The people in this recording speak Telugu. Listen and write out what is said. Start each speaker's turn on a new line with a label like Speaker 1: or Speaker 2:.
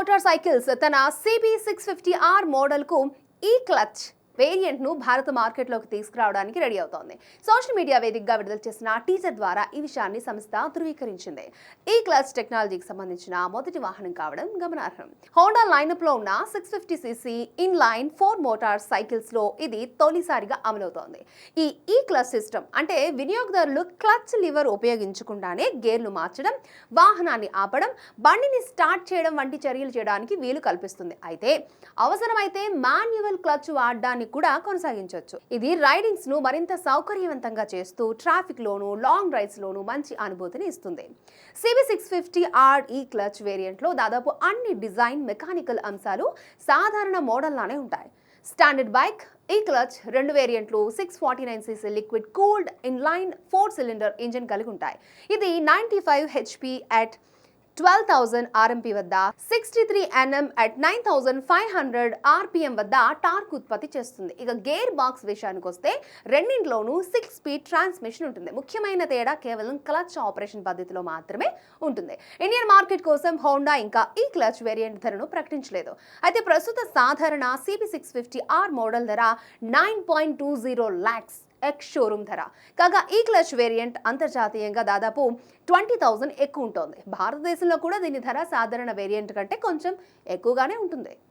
Speaker 1: మోటార్ సైకిల్స్ తన సిబి సిక్స్ ఫిఫ్టీ ఆర్ మోడల్కు ఈ క్లచ్ వేరియంట్ను భారత మార్కెట్లోకి తీసుకురావడానికి రెడీ అవుతోంది. సోషల్ మీడియా వేదికగా విడుదల చేసిన టీజర్ ద్వారా ఈ విషయాన్ని సంస్థ ధృవీకరించింది. ఈ క్లాస్ టెక్నాలజీకి సంబంధించిన మొదటి వాహనం కావడం గమనార్హం. హోండా లైనప్లో ఉన్న six fifty cc inline four motor సైకిల్స్లో ఇది తొలిసారిగా అమలవుతోంది. ఈ ఈ క్లచ్ సిస్టమ్ అంటే వినియోగదారులు క్లచ్ లివర్ ఉపయోగించకుండానే గేర్లు మార్చడం వాహనాన్ని ఆపడం బండిని స్టార్ట్ చేయడం వంటి చర్యలు చేయడానికి వీలు కల్పిస్తుంది. అయితే అవసరమైతే మాన్యువల్ క్లచ్ వాడడాన్ని కూడా కొనసాగించవచ్చు ఇది రైడింగ్స్ను మరింత సౌకర్యవంతంగా చేస్తూ ట్రాఫిక్ లోను లాంగ్ రైడ్స్ లోను మంచి అనుభూతిని ఇస్తుంది. CB six fifty R E clutch వేరియంట్లో దాదాపు అన్ని డిజైన్ మెకానికల్ అంశాలు సాధారణ మోడల్ లానే ఉంటాయి. స్టాండర్డ్ బైక్ ఈ క్లచ్ రెండు వేరియంట్లు six forty nine cc liquid cooled inline four cylinder engine కలిగి ఉంటాయి. ఇది ninety five hp at twelve thousand RMP వద్ద sixty three Nm at nine thousand five hundred rpm వద్ద టార్క్ ఉత్పత్తి చేస్తుంది. ఇక గేర్ బాక్స్ విషయానికి వస్తే రెండింటిలోనూ సిక్స్ స్పీడ్ ట్రాన్స్మిషన్ ఉంటుంది. ముఖ్యమైన తేడా కేవలం క్లచ్ ఆపరేషన్ పద్ధతిలో మాత్రమే ఉంటుంది. ఇండియన్ మార్కెట్ కోసం హోండా ఇంకా ఈ క్లచ్ వేరియంట్ ధరను ప్రకటించలేదు. అయితే ప్రస్తుత సాధారణ CB six fifty R model ధర nine point two zero lakhs ex showroom ధర. కాగా ఈ క్లచ్ వేరియంట్ అంతర్జాతీయంగా దాదాపు ట్వంటీ థౌజండ్ ఎక్కువ ఉంటుంది. భారతదేశంలో కూడా దీని ధర సాధారణ వేరియంట్ కంటే కొంచెం ఎక్కువగానే ఉంటుంది.